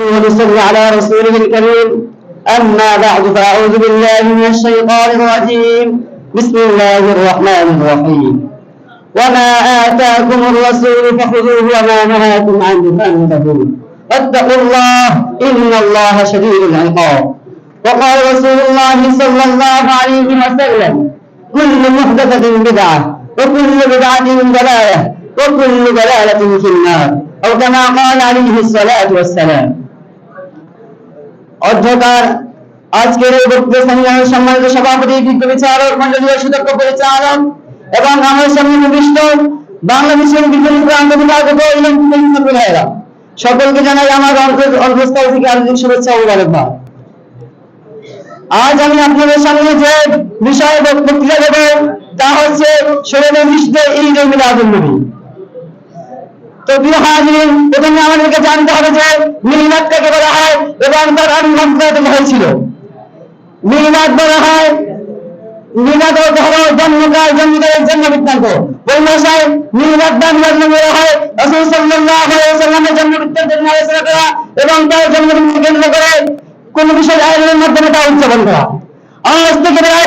ونصلي على رسوله الكريم. أما بعد فأعوذ بالله من الشيطان الرجيم. بسم الله الرحمن الرحيم. وما آتاكم الرسول فخذوه وما نهاكم عنه فانتهوا. واتقوا الله إن الله شديد العقاب. وقال رسول الله صلى الله عليه وسلم كل محدثة بدعة وكل بدعة ضلالة وكل ضلالة في النار. أو كما قال عليه الصلاة والسلام অধ্যকার আজকের এই বক্তব্য সম্মেলনের সম্মানিত সভাপতি বিজ্ঞ বিচারক মন্ডলীয় সুদক্ষ পরিচালক এবং আমার সামনে উপবিষ্ট বাংলাদেশের বিভিন্ন প্রান্ত থেকে ভাইয়েরা সকলকে জানাই আমার অন্তঃস্থল থেকে আন্তরিক শুভেচ্ছা ও মোবারকবাদ আজ আমি আপনাদের সামনে যে বিষয়ে বক্তৃতা দেব, তা হচ্ছে ষোলো মিশতে ঈদ মিলাদুল নবী। তো প্রিয় হাজির প্রথমে আমাদেরকে জানতে হবে যে মিলাদ বলা হয় এবং তার আবির্ভাব কত হয়েছিল মিলাদ বলা হয় মিলাদ হলো জন্মকাল জন্মকালের জন্ম বৃত্তান্ত। ওই ভাষায় মিলাদ দান বলা হয় রাসূল সাল্লাল্লাহু আলাইহি ওয়াসাল্লামের জন্ম বৃত্তান্ত নিয়ে আলোচনা করা এবং তার জন্মদিনকে কেন্দ্র করে কোন বিষয় আয়োজনের মাধ্যমে তা উদযাপন করা। আজ থেকে প্রায়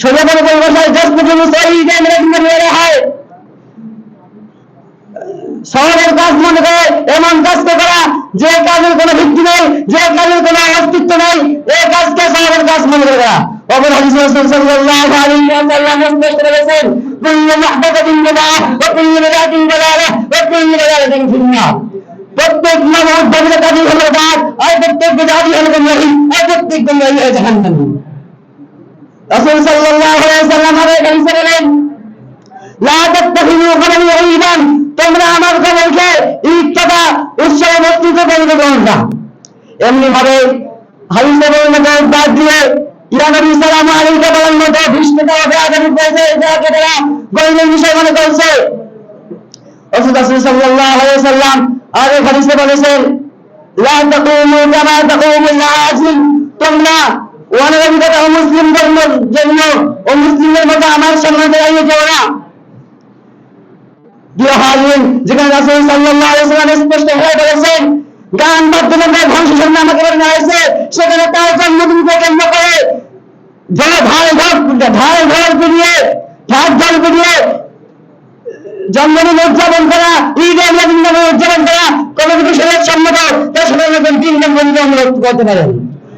সোজা করে পরিভাষায় জসপুর মুসাইদ এমন বলা হয়। শহরের কাজ মনে করে, এমন কাজকে করা, যে কাজের কোনো ভিত্তি নেই, যে কাজের কোনো অস্তিত্ব নেই এই কাজকে শহরের কাজ মনে করে করা। অপর হাদিস রাসূল সাল্লাল্লাহু আলাইহি ওয়াসাল্লাম স্পষ্ট করেছেন কুল্লু মুহদাসাতিন বিদআহ ওয়া কুল্লু বিদআতিন দালালাহ ওয়া কুল্লু দালালাতিন ফিন্নার। প্রত্যেক নব উদ্ভাবিত কাজই হলো প্রত্যেক বিদআতই হলো প্রত্যেক গুমরাহি হলো রাসূল সাল্লাল্লাহু আলাইহি আরেক হাদিসে বলেন লা তাত্তাখিযু গনামি ঈদান তোমরা আমার খবরকে ঈদ তথা উৎসব পরিণত করো না। এমনি ভাবে হাদিসে বর্ণনা বাদ দিয়ে ইয়া নবী সাল্লাল্লাহু আলাইহি সাল্লাম মতো ভীষ্মতা হবে আগামী পথে এটাকে তারা গরিবের বিষয় মনে করছে। রাসূল সাল্লাল্লাহু আলাইহি ওয়াসাল্লাম আর হাদিসে বলেছেন, লা তাকুমু কামা তাকুমুল আজিল তোমরা ওয়ানাবিগত মুসলিম ধর্মের জন্য ও মুসলিমের মতো আমার সামনে দাঁড়িয়ে যাও না যেখানে রাসূল সাল্লাল্লাহু আলাইহি ওয়াসাল্লাম স্পষ্ট হয়ে বলেছেন, গান বাদ্যযন্ত্রের ধ্বংস সামনে আমাকে বলে হয়েছে সেখানে তার জন্মদিনকে কেন্দ্র করে যারা ঢাল ঢাল ঢাল ঢাল পিড়িয়ে ঢাক ঢাল পিড়িয়ে জন্মদিন উদযাপন করা, ঈদ উদযাপন করা, কোন কিছু শরীর সম্মত সাথে আমাদের তিন নম্বর আমরা করতে পারেন।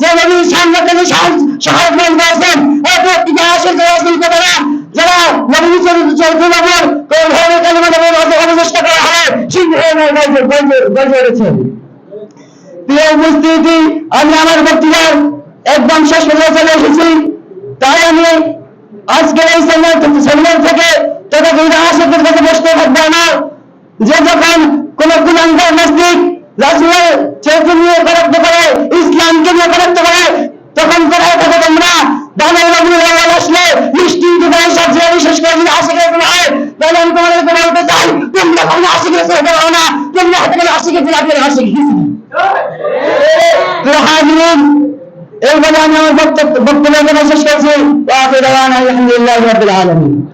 বলা যে নবী সামনে থেকে সাহায্য করেছেন এত টিকা আশিক রাসূল কে বলা যারা নবী চরিত্র চরিত্র কোন ধরনের কালিমা দেবে অবচেষ্টা করা সিদ্ধ গজে রয়েছেন প্রিয় উপস্থিতি, আমি আমার বক্তৃতার একদম শেষ পর্যায়ে চলে এসেছি। তাই আমি আজকের এই থেকে তথাকথিত আশিকের কাছে বসতে থাকব না যে যখন কোন কুলাঙ্গার নাস্তিক রাসূলের চরিত্র নিয়ে কটাক্ষ করে ইসলামকে নিয়ে কটাক্ষ আশিকের থেকে আপনার আশিক হিসনি তো হাজিরিন এই বলে আমি আমার বক্তব্য শেষ করছি। আলহামদুলিল্লাহি